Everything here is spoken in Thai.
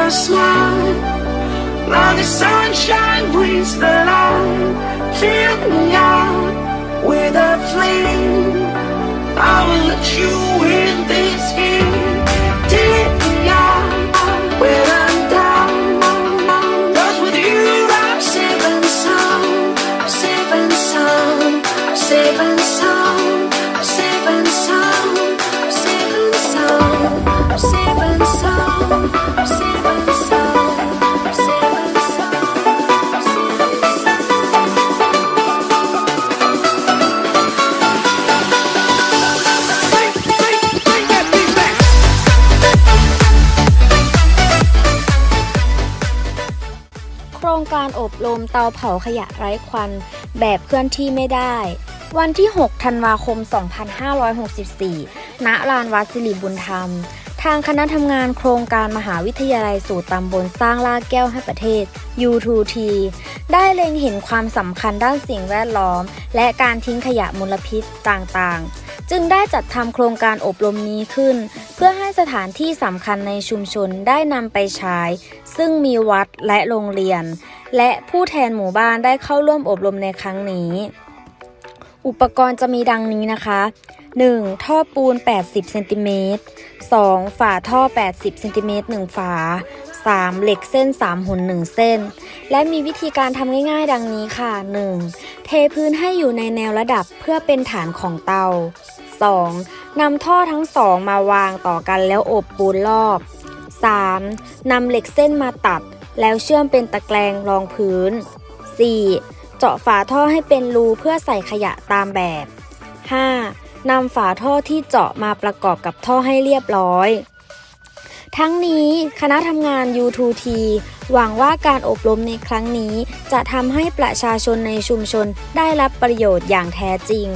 your smile. Now the sunshine brings the light. Fill me out with a flame. รงการอบรมเตาเผาขยะไร้ควัน แบบเคลื่อนที่ไม่ได้ วันที่ 6 ธันวาคม 2564 ณ ลานวัดสิริบุญธรรม ทางคณะทำงานโครงการมหาวิทยาลัยสู่ตำบลสร้างลากแก้วให้ประเทศ U2T ได้เล็งเห็นความสำคัญด้านสิ่งแวดล้อม และการทิ้งขยะมลพิษต่างๆ จึงได้จัดทำโครงการอบรมนี้ขึ้น เพื่อให้สถานที่สำคัญในชุมชนได้นำไปใช้ ซึ่งมีวัดและโรงเรียน และผู้แทนหมู่บ้านได้เข้าร่วมอบรมในครั้งนี้ อุปกรณ์จะมีดังนี้นะคะ 1. ท่อปูน 80 เซนติเมตร 2. ฝาท่อ 80 เซนติเมตร1ฝา 3. เหล็กเส้น 3 หุ่น 1 เส้น และมีวิธีการทำง่ายๆ ดังนี้ค่ะ 1. เทพื้นให้อยู่ในแนวระดับเพื่อเป็นฐานของเตา 2. นำท่อทั้งสองมาวางต่อกันแล้วอบปูนรอบ 3. นำเหล็กเส้นมาตัด แล้วเชื่อมเป็นตะแกรงรองพื้น 4. เจาะฝาท่อให้เป็นรูเพื่อใส่ขยะตามแบบ 5. นำฝาท่อที่เจาะมาประกอบกับท่อให้เรียบร้อย ทั้งนี้คณะทำงาน U2T หวังว่าการอบรมในครั้งนี้ จะทำให้ประชาชนในชุมชนได้รับประโยชน์อย่างแท้จริง